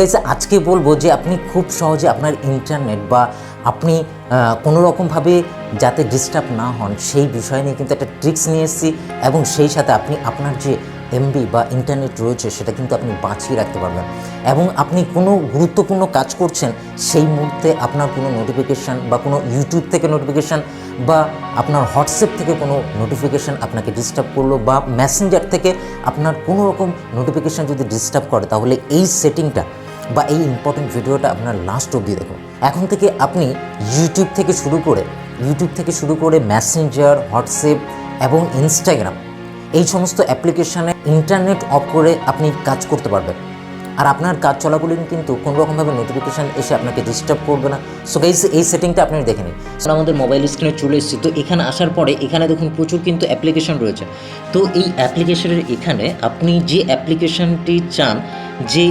Guys আজকে বলব যে আপনি খুব সহজে আপনার ইন্টারনেট বা আপনি কোনো রকমভাবে যাতে ডিস্টার্ব না হন, সেই বিষয় নিয়ে কিন্তু একটা ট্রিক্স নিয়ে এসেছি এবং সেই সাথে আপনি আপনার যে এমবি বা ইন্টারনেট রয়েছে, সেটা কিন্তু আপনি বাঁচিয়ে রাখতে পারবেন। এবং আপনি কোনো গুরুত্বপূর্ণ কাজ করছেন, সেই মুহূর্তে আপনার কোনো নোটিফিকেশান বা কোনো ইউটিউব থেকে নোটিফিকেশান বা আপনার হোয়াটসঅ্যাপ থেকে কোনো নোটিফিকেশান আপনাকে ডিস্টার্ব করল বা মেসেঞ্জার থেকে আপনার কোনো রকম নোটিফিকেশান যদি ডিস্টার্ব করে, তাহলে এই সেটিংটা বা এই ইম্পর্টেন্ট ভিডিওটা আপনার লাস্ট অবধি দেখুন। এখন থেকে আপনি ইউটিউব থেকে শুরু করে ইউটিউব থেকে শুরু করে মেসেঞ্জার হোয়াটসঅ্যাপ এবং ইনস্টাগ্রাম এই সমস্ত অ্যাপ্লিকেশানে ইন্টারনেট অফ করে আপনি কাজ করতে পারবেন। আর আপনার কাজ চলাকালীন কিন্তু কোনো রকমভাবে নোটিফিকেশান এসে আপনাকে ডিস্টার্ব করবে না। সো গাইস এই সেটিংটা আপনি দেখে নিন। So, আমাদের মোবাইল স্ক্রিনে চলে এসেছি। তো এখানে আসার পরে এখানে দেখুন প্রচুর কিন্তু অ্যাপ্লিকেশন রয়েছে। তো এই অ্যাপ্লিকেশনের এখানে আপনি যে অ্যাপ্লিকেশনটি চান যে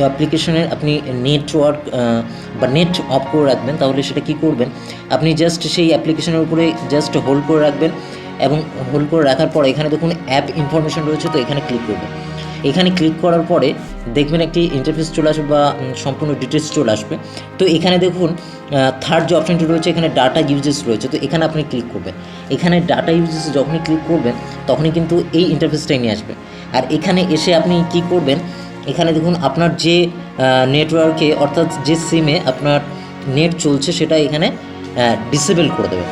অ্যাপ্লিকেশনের আপনি নেটওয়ার্ক বা নেট অফ করে রাখবেন, তাহলে সেটা কি করবেন? আপনি জাস্ট সেই অ্যাপ্লিকেশনের উপরে জাস্ট হোল্ড করে রাখবেন এবং হোল্ড করে রাখার পরে এখানে দেখুন অ্যাপ ইনফরমেশন রয়েছে, তো এখানে ক্লিক করবেন। এখানে ক্লিক করার পরে দেখবেন একটি ইন্টারফেস চলে আসবে বা সম্পূর্ণ ডিটেলস চলে আসবে। তো এখানে দেখুন থার্ড যে অপশনটি রয়েছে, এখানে ডাটা ইউজেস রয়েছে, তো এখানে আপনি ক্লিক করবেন। এখানে ডাটা ইউজেস যখনই ক্লিক করবেন, তখনই কিন্তু এই ইন্টারফেসটাই নিয়ে আসবে। আর এখানে এসে আপনি কি করবেন এখানে দেখুন আপনার যে নেটওয়ার্কে অর্থাৎ যে সিমে আপনার নেট চলছে সেটা এখানে ডিসেবল করে দেবেন।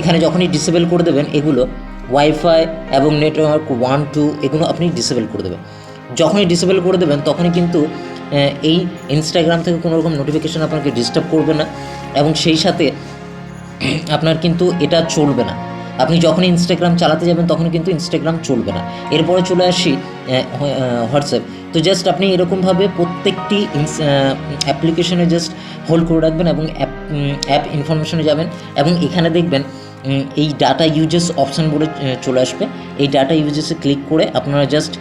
এখানে যখনই ডিসেবল করে দেবেন, এগুলো ওয়াইফাই এবং নেটওয়ার্ক ওয়ান টু এগুলো আপনি ডিসেবল করে দেবেন। যখনই ডিসেবল করে দেবেন, তখনই কিন্তু এই ইনস্টাগ্রাম থেকে কোনো রকম নোটিফিকেশান আপনাকে ডিস্টার্ব করবে না এবং সেই সাথে আপনার কিন্তু এটা চলবে না। আপনি যখনই ইনস্টাগ্রাম চালাতে যাবেন তখন কিন্তু ইনস্টাগ্রাম চলবে না। এরপরে চলে আসি হোয়াটসঅ্যাপ তো জাস্ট আপনি এরকমভাবে প্রত্যেকটি অ্যাপ্লিকেশনে জাস্ট হোল্ড করে রাখবেন এবং অ্যাপ অ্যাপ ইনফরমেশনে যাবেন এবং এখানে দেখবেন এই ডাটা ইউজেস অপশান বলে চলে আসবে। এই ডাটা ইউজেসে ক্লিক করে আপনারা জাস্ট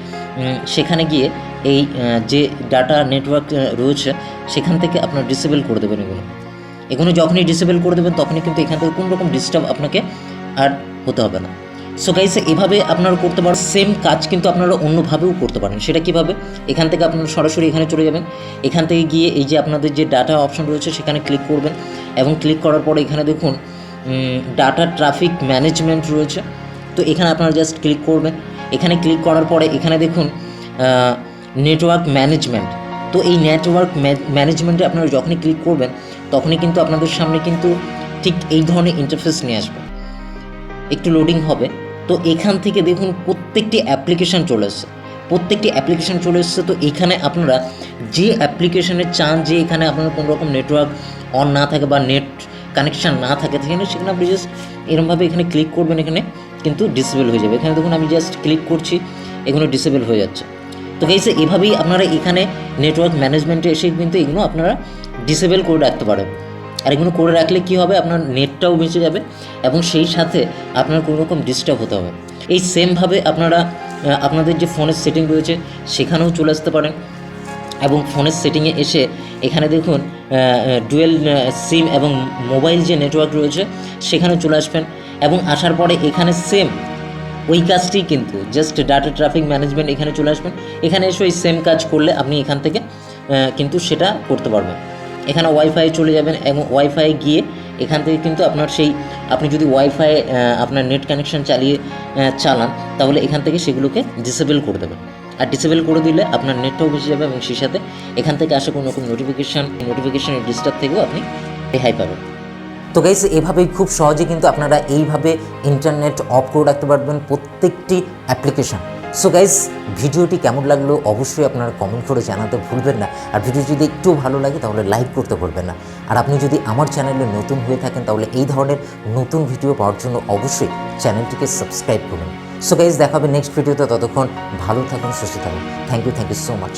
সেখানে গিয়ে এই যে ডাটা নেটওয়ার্ক রয়েছে, সেখান থেকে আপনার ডিসেবল করে দেবেন এগুলো। এগুলো যখনই ডিসেবল করে দেবেন, তখনই কিন্তু এখান থেকে কোনো রকম ডিস্টার্ব আপনাকে আর হতে হবে না। সো গাইস এভাবে আপনারা করতে পারেন। সেম কাজ কিন্তু আপনারা অন্যভাবেও করতে পারেন। সেটা কীভাবে? এখান থেকে আপনারা সরাসরি এখানে চলে যাবেন। এখান থেকে গিয়ে এই যে আপনাদের যে ডাটা অপশন রয়েছে, সেখানে ক্লিক করবেন এবং ক্লিক করার পরে এখানে দেখুন ডাটা ট্রাফিক ম্যানেজমেন্ট রয়েছে। তো এখানে আপনারা জাস্ট ক্লিক করবেন। এখানে ক্লিক করার পরে এখানে দেখুন নেটওয়ার্ক ম্যানেজমেন্ট তো এই নেটওয়ার্ক ম্যানেজমেন্টে আপনারা যখনই ক্লিক করবেন, তখনই কিন্তু আপনাদের সামনে কিন্তু ঠিক এই ধরনের ইন্টারফেস নিয়ে আসবে। একটু লোডিং হবে। তো এখান থেকে দেখুন প্রত্যেকটি অ্যাপ্লিকেশান চলে এসছে। প্রত্যেকটি অ্যাপ্লিকেশান চলে এসছে, তো এখানে আপনারা যে অ্যাপ্লিকেশানে চান, যে এখানে আপনার কোনো রকম নেটওয়ার্ক অন না থাকে বা নেট কানেকশান না থাকে, সেখানে সেখানে আপনি জাস্ট এরকমভাবে এখানে ক্লিক করবেন, এখানে কিন্তু ডিসেবল হয়ে যাবে। এখানে দেখুন আমি জাস্ট ক্লিক করছি, এগুলো ডিসেবল হয়ে যাচ্ছে। তো গাইছে এভাবেই আপনারা এখানে নেটওয়ার্ক ম্যানেজমেন্টে এসে কিন্তু এগুলো আপনারা ডিসেবল করে রাখতে পারেন। আর এগুলো করে রাখলে কি হবে? আপনার নেটটাও বেঁচে যাবে এবং সেই সাথে আপনার কোনো রকম ডিস্টার্ব হতে হবে। এই সেমভাবে আপনারা আপনাদের যে ফোনের সেটিং রয়েছে, সেখানেও চলে আসতে পারেন। এবং ফোনের সেটিংয়ে এসে এখানে দেখুন ডুয়েল সিম এবং মোবাইল যে নেটওয়ার্ক রয়েছে, সেখানে চলে আসবেন। এবং আসার পরে এখানে সেম ওই কাজটি কিন্তু জাস্ট ডাটা ট্রাফিক ম্যানেজমেন্ট এখানে চলে আসবেন। এখানে এসে ওই সেম কাজ করলে আপনি এখান থেকে কিন্তু সেটা করতে পারবেন। এখানে ওয়াইফাই চলে যাবেন এবং ওয়াইফাই গিয়ে এখান থেকে কিন্তু আপনার সেই, আপনি যদি ওয়াইফাই আপনার নেট কানেকশন চালিয়ে চালান, তাহলে এখান থেকে সেগুলোকে ডিসেবল করে দেবেন। আর ডিসেবল করে দিলে আপনার নেটটাও বেশি যাবে এবং সেই সাথে এখান থেকে আসা কোনো রকম নোটিফিকেশান নোটিফিকেশানের ডিস্টার্ব থেকেও আপনি রেহাই পাবেন। তো গাইস এভাবেই খুব সহজে কিন্তু আপনারা এইভাবে ইন্টারনেট অফ করে রাখতে পারবেন প্রত্যেকটি অ্যাপ্লিকেশান সো গাইজ ভিডিওটি কেমন লাগল অবশ্যই আপনারা কমেন্ট করে জানাতে ভুলবেন না। আর ভিডিও যদি একটু ভালো লাগে তাহলে লাইক করতে ভুলবেন না। আর আপনি যদি আমার চ্যানেলে নতুন হয়ে থাকেন তাহলে এই ধরনের নতুন ভিডিও পাওয়ার জন্য অবশ্যই চ্যানেলটিকে সাবস্ক্রাইব করুন। সো গাইজ দেখাবে নেক্সট ভিডিওতে ততক্ষণ ভালো থাকুন, সুস্থ থাকুন। Thank you thank you so much